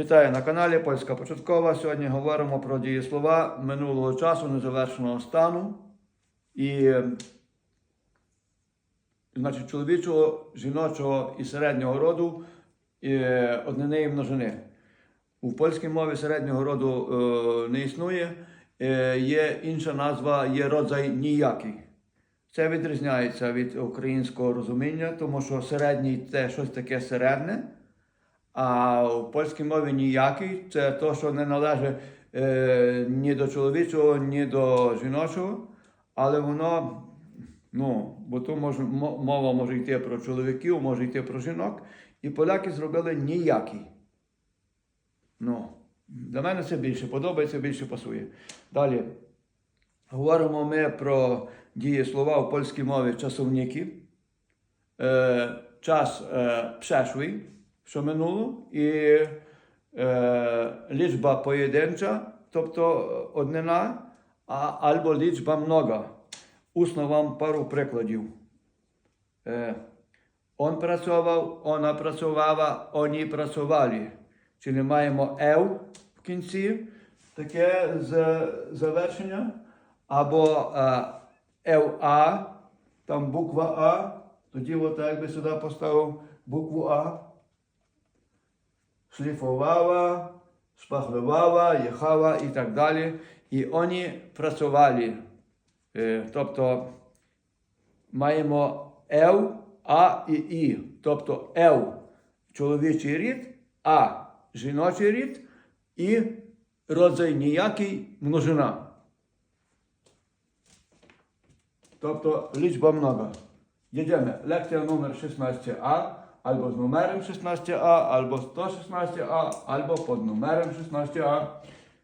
Вітаю на каналі Польська Початкова. Сьогодні говоримо про дієслова минулого часу незавершеного стану і значить, чоловічого, жіночого і середнього роду і е, однини і множини. У польській мові середнього роду е, не існує. Е, є інша назва, є родзай ніякий. Це відрізняється від українського розуміння, тому що середній це щось таке середне. А в польській мові ніякий це то, що не належить е, ні до чоловічого, ні до жіночого, але воно, ну, бо то може, мова може йти про чоловіків, може йти про жінок, і поляки зробили ніякий. Ну, для мене це більше подобається, більше пасує. Далі. Говоримо ми про дієслова в польській мові часовники. Е, час е, przeszły, що минуло, і е, лічба поєдинча, тобто однина, а, або лічба много. Усно вам пару прикладів. Е, он працював, вона працювала, вони працювали. Чи маємо ев в кінці, таке завершення, або е, там буква А, тоді от якби сюди поставив букву А. Шліфувала, шпаглювала, їхала і так далі. І вони працювали. Е, Тобто маємо ев, а і і. Тобто ев чоловічий рід, а жіночий рід і родзай ніякий множина. Тобто лічба много. Jedziemy. Lekcja numer 16a, albo z numerem 16A, albo 116A, albo pod numerem 16A.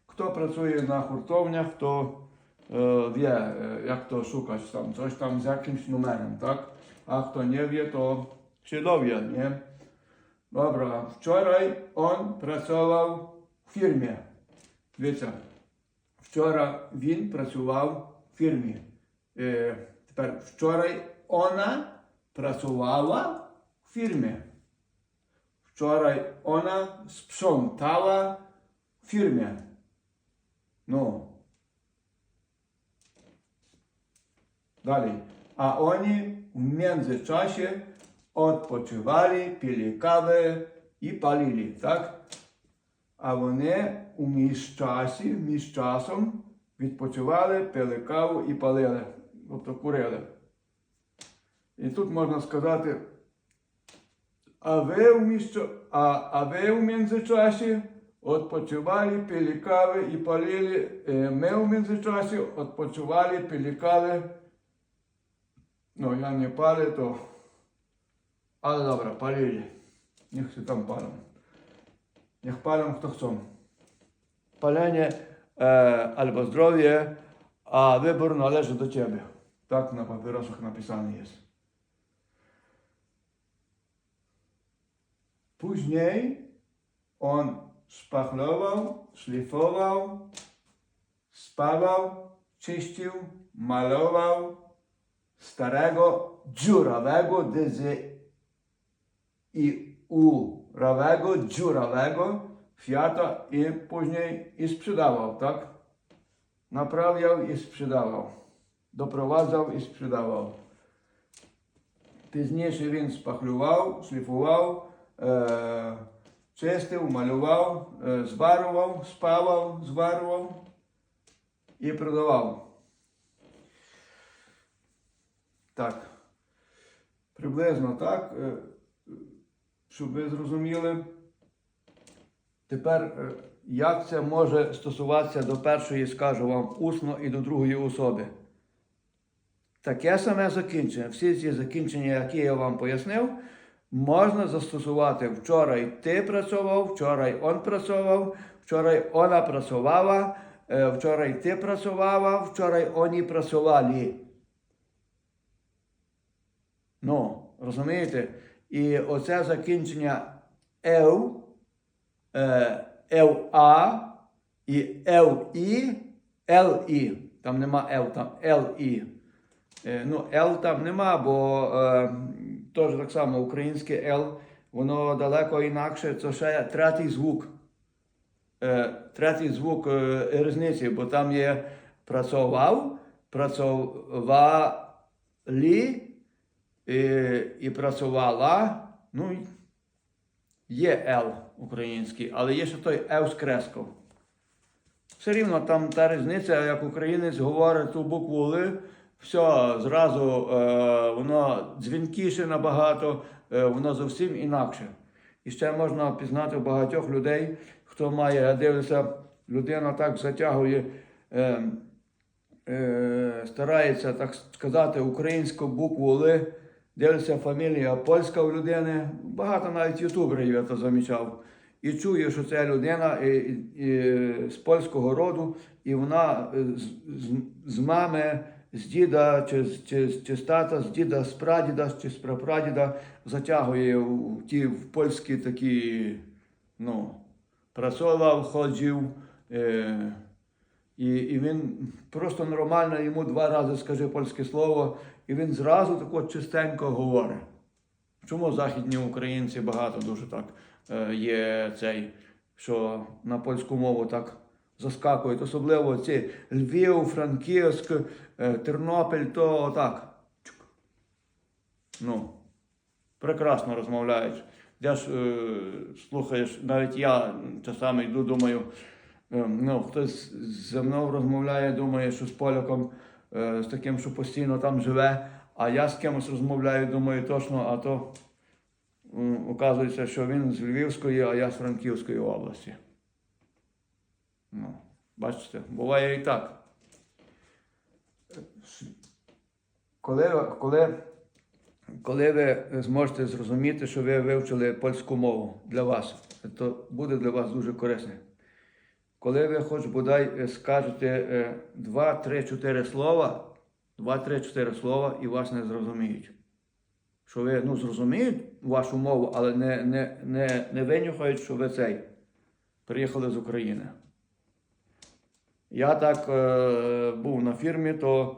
Kto pracuje na hurtowniach, to e, wie, e, jak to szukać tam, coś tam z jakimś numerem, tak? A kto nie wie, to się dowie, nie? Dobra, wczoraj on pracował w firmie. Wiecie, wczoraj win pracował w firmie. E, wczoraj ona pracowała в фірмі. Вчорай вона sprzątała в фірмі. Ну. Далі. А вони в międzyczasie odpoczywali, pili kawę i palili, tak? А вони у міжчасі, між часом відпочивали, пили каву і палили, тобто курили. І тут можна сказати, а ви у міжча... а, а ви у międzyczasie відпочивали, пили кави і палили. Е, Ми у międzyczasie відпочивали, пили кави. Ну, я не пали, то... Але добре, палили. Niech się tam palą. Niech palą kto chcą. Palenie e, albo zdrowie, a wybór należy do ciebie. Tak na papierosach napisane jest. Później on szpachlował, szlifował, spawał, czyścił, malował starego dziurawego dyzy i urawego, dziurawego Fiata i później i sprzedawał, tak? Naprawiał i sprzedawał. Doprowadzał i sprzedawał. Późniejszy więc pachlował, szlifował, е, чистив, малював, е, зварював, спавав, зварював і продавав. Так. Приблизно так, е, щоб ви зрозуміли. Тепер, як це може стосуватися до першої, скажу вам, усно і до другої особи? Таке саме закінчення. Всі ці закінчення, які я вам пояснив, можна застосувати вчора ти працював, вчора он працював, вчора вона працювала, е, вчора ти працювала, вчора вони працювали. Ну, розумієте? І оце закінчення ев, е, ев а і ев і, ел. Там нема ел, там ел і. Е, Ну, Л там нема, бо теж так само українське Л, воно далеко інакше, це ще третій звук. е, третій звук е, різниці, бо там є працював, працювали і, і працювала. Ну, є Л український, але є ще той Ев скресков. Все рівно там та різниця, як українець говорить ту букву Л, все, зразу е, воно дзвінкіше набагато, е, воно зовсім інакше. І ще можна пізнати багатьох людей, хто має, я дивлюся, людина так затягує, е, е, старається так сказати українську букву Л, дивлюся, фамілія польська у людини. Багато навіть ютуберів я то замічав. І чую, що це людина і, і, і, з польського роду, і вона е, з, з, з мами, з діда, чи, чи, чи з тата, з діда, з прадіда, чи з прапрадіда затягує в ті в польські такі, ну, працював, ходив. Е, і, і він просто нормально йому два рази скаже польське слово, і він зразу тако чистенько говорить. Чому західні українці багато дуже так е, є цей, що на польську мову так заскакують, особливо ці Львів, Франківськ, е, Тернопіль, то так. Ну, прекрасно розмовляють. Я ж е, слухаєш, навіть я часами йду, думаю, е, ну, хтось зі мною розмовляє, думає, що з поляком, е, з таким, що постійно там живе, а я з кимось розмовляю, думаю, точно, а то м, оказується, що він з Львівської, а я з Франківської області. Ну, бачите, буває і так. Коли, коли, коли ви зможете зрозуміти, що ви вивчили польську мову для вас, то буде для вас дуже корисне. Коли ви хоч бодай е, скажете е, два, три, чотири слова, два, три, чотири слова і вас не зрозуміють. Що ви ну, зрозуміють вашу мову, але не, не, не, не винюхають, що ви цей приїхали з України. Я так е, був на фірмі, то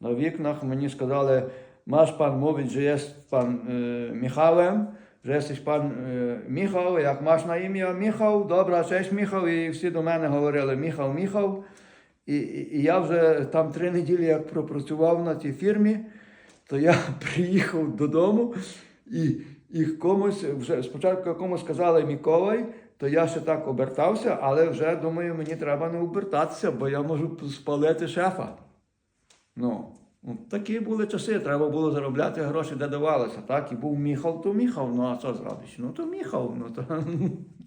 на вікнах мені сказали, masz pan mówić, że jest pan e, Michałem, że jesteś pan e, Michał, jak masz na imię Michał, dobra, cześć Michał, і всі до мене говорили Міхал, Міхал. І, і, і я вже там три неділі як пропрацював на тій фірмі, то я приїхав додому і, і комусь вже спочатку комусь сказали Миколай, то я ще так обертався, але вже думаю, мені треба не обертатися, бо я можу спалити шефа. Ну, ну, такі були часи, треба було заробляти гроші, де давалося. Так, і був Міхал, то Міхал, ну а що зробиш? Ну то Міхал, ну то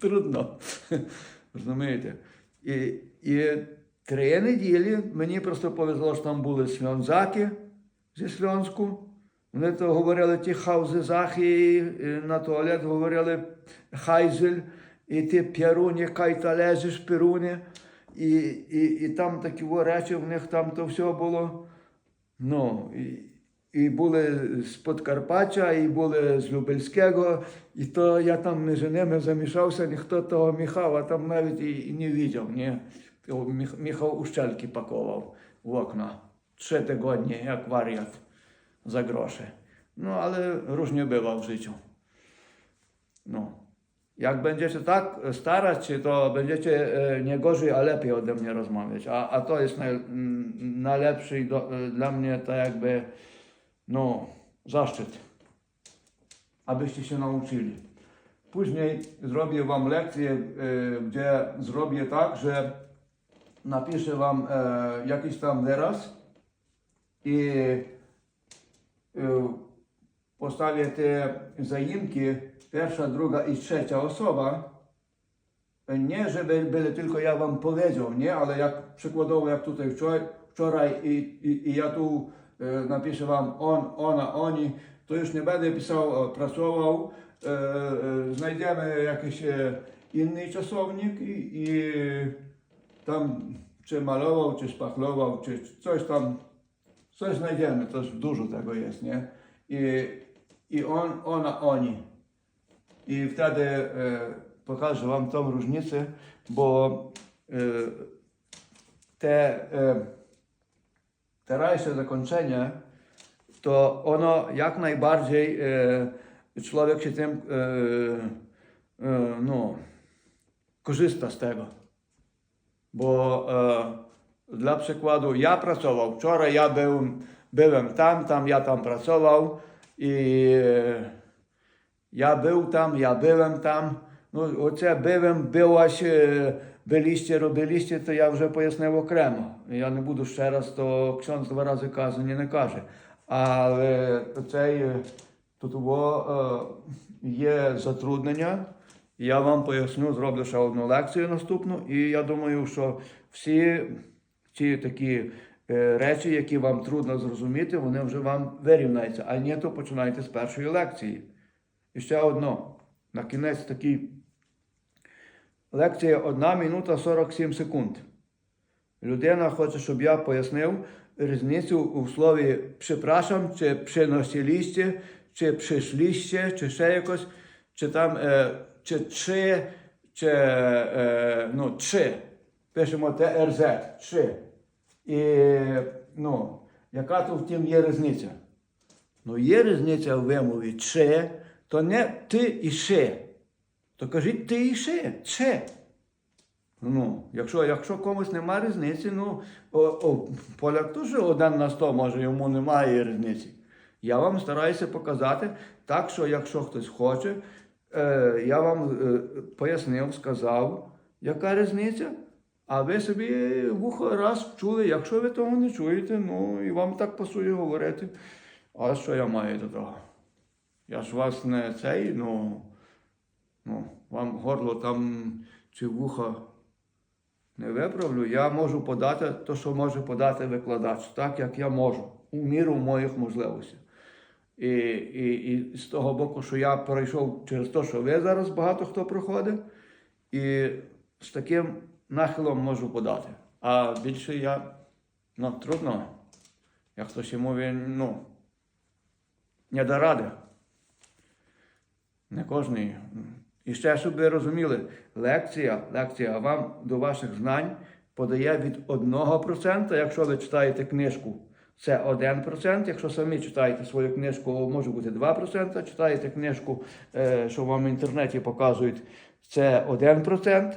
трудно. Розумієте? І, і три неділі мені просто повезло, що там були сльонзаки зі Сльонську. Вони то говорили ті хаузезахи, і на туалет говорили хайзель, і ти п'яруні, кай та лежиш піруні. І, і, і там такі речі, в них там то все було. Ну, і, і були з Подкарпаття, і були з Любельського, і то я там між ними замішався, ніхто того Міхала там навіть і, і не бачив. Ні. Міх- Міхал у щельки пакував в окна. Три тижні, як варіант za grosze. No ale różnie bywa w życiu. No. Jak będziecie tak starać się, to będziecie e, nie gorzej, a lepiej ode mnie rozmawiać. A, a to jest naj, najlepszy do, e, dla mnie to jakby no, zaszczyt, abyście się nauczyli. Później zrobię Wam lekcję, e, gdzie zrobię tak, że napiszę Wam e, jakiś tam wyraz i postawię te zaimki, pierwsza, druga i trzecia osoba, nie żeby byli tylko ja wam powiedział, nie, ale jak przykładowo jak tutaj wczoraj, wczoraj i, i, i ja tu e, napiszę wam on, ona, oni, to już nie będę pisał, e, pracował, e, e, znajdziemy jakiś e, inny czasownik i, i tam czy malował, czy szpachlował, czy coś tam. Coś znajdziemy, to dużo tego jest, nie? I, i on, ona, oni. I wtedy e, pokażę Wam tą różnicę, bo e, te e, teraźniejsze zakończenie, to ono jak najbardziej e, człowiek się tym e, e, no, korzysta z tego. Bo e, dla przykładu ja pracował, wczoraj ja byłem, byłem tam, tam ja tam pracował, І е, я був там, я був там. Ну, оце бивем, бив аж е, беліще, робиліще, то я вже пояснив окремо. Я не буду ще раз, то ксьонз два рази казані не каже. Але цей е, тут є затруднення. Я вам поясню, зроблю ще одну лекцію наступну, і я думаю, що всі ці такі речі, які вам трудно зрозуміти, вони вже вам вирівняються. А ні, то починайте з першої лекції. І ще одно. На кінець такий. Лекція 1 минута 47 секунд. Людина хоче, щоб я пояснив різницю у слові «припрашам» чи «приносиліще», чи «пришліще», чи ще якось, чи там е, чи «чи», чи е, ну, «чи». Пишемо ТРЗ, «чи». І ну, яка тут в є різниця? Ну, є різниця в вимові «чи», то не ти і «ще». То кажіть ти і ще, ще. Ну, якщо, якщо комусь немає різниці, ну о, о, поляк теж один на сто, може йому немає різниці. Я вам стараюся показати так, що якщо хтось хоче, е, я вам е, пояснив, сказав, яка різниця, а ви собі вухо раз чули, якщо ви того не чуєте, ну і вам так пасує говорити. А що я маю до того? Я ж вас не цей, ну. Ну, вам горло там чи вуха не виправлю, я можу подати те, що може подати викладач, так як я можу, у міру моїх можливостей. І, і, і з того боку, що я пройшов через те, що ви зараз багато хто проходить, і з таким нахилом можу подати. А більше я ну, трудно, як хтось йому він, ну, не до ради. Не кожний. І ще, щоб ви розуміли, лекція, лекція вам до ваших знань подає від 1%, якщо ви читаєте книжку, це 1%. Якщо самі читаєте свою книжку, може бути 2%. Читаєте книжку, е, що вам в інтернеті показують, це 1%.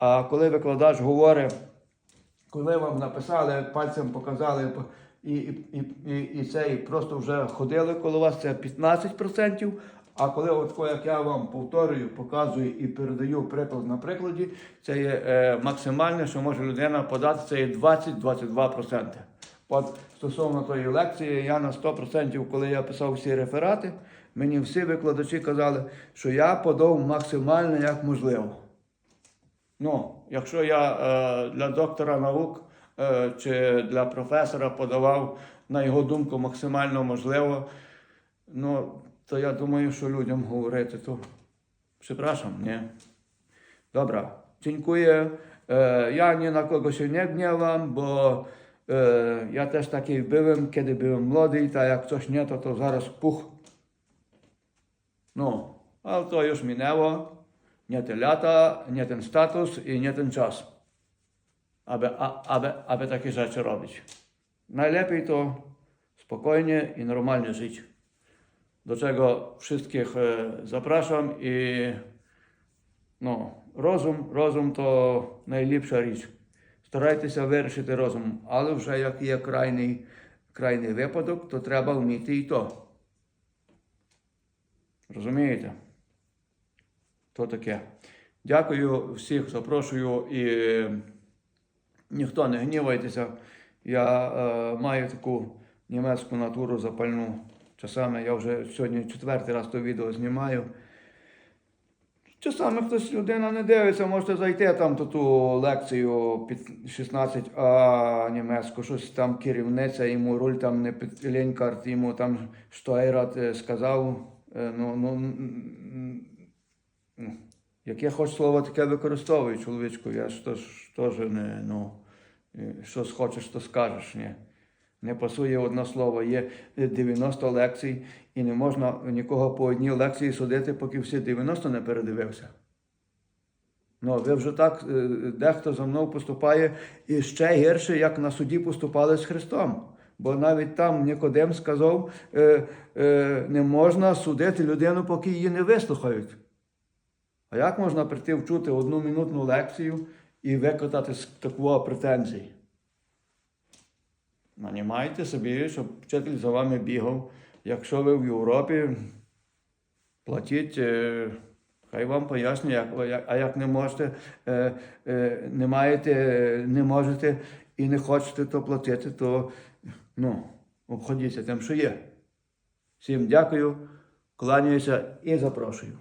А коли викладач говорить, коли вам написали, пальцем показали і, і, і, і, це і просто вже ходили коло вас, це 15%. А коли от як я вам повторюю, показую і передаю приклад на прикладі, це є е, максимальне, що може людина подати, це є 20-22%. От стосовно тої лекції, я на 100%, коли я писав всі реферати, мені всі викладачі казали, що я подав максимально як можливо. Ну, якщо я е, для доктора наук е, чи для професора подавав, на його думку, максимально можливо, ну, то я думаю, що людям говорити, то ні. E, na kogo się nie gniewam, bo e, ja też taki byłem, kiedy byłem młody i tak jak coś nie, to to zaraz puch. No, ale to już minęło. Nie te lata, nie ten status i nie ten czas, aby, a, aby, aby takie rzeczy robić. Najlepiej to spokojnie i normalnie żyć. Do czego wszystkich e, zapraszam i ну, розум, розум то найліпша річ. Старайтеся вирішити розум, але вже як є крайний, крайний випадок, то треба вміти і то. Розумієте? То таке. Дякую всіх, запрошую і ніхто не гнівайтеся. Я е, маю таку німецьку натуру запальну. Часами я вже сьогодні четвертий раз то відео знімаю. Часами хтось людина не дивиться, можете зайти там ту, ту лекцію під 16 а німецьку, щось там керівниця, йому руль там не під Ленькарт, йому там Штойрат е, сказав. е, Ну, ну, яке хоч слово таке використовую, чоловічку, я ж теж не, ну, е, що схочеш, то скажеш. Ні. Не пасує одне слово. Є 90 лекцій, і не можна нікого по одній лекції судити, поки всі 90 не передивився. Ну, ви вже так, е, дехто за мною поступає і ще гірше, як на суді поступали з Христом. Бо навіть там Нікодем сказав, е, е, не можна судити людину, поки її не вислухають. А як можна прийти вчути одну минутну лекцію і викотати з такого претензій. Нанімайте собі, щоб вчитель за вами бігав. Якщо ви в Європі, платіть, е, хай вам пояснює, як, а як не можете, е, е, не маєте, не можете і не хочете то платити, то ну, обходіться тим, що є. Всім дякую, кланяюся і запрошую.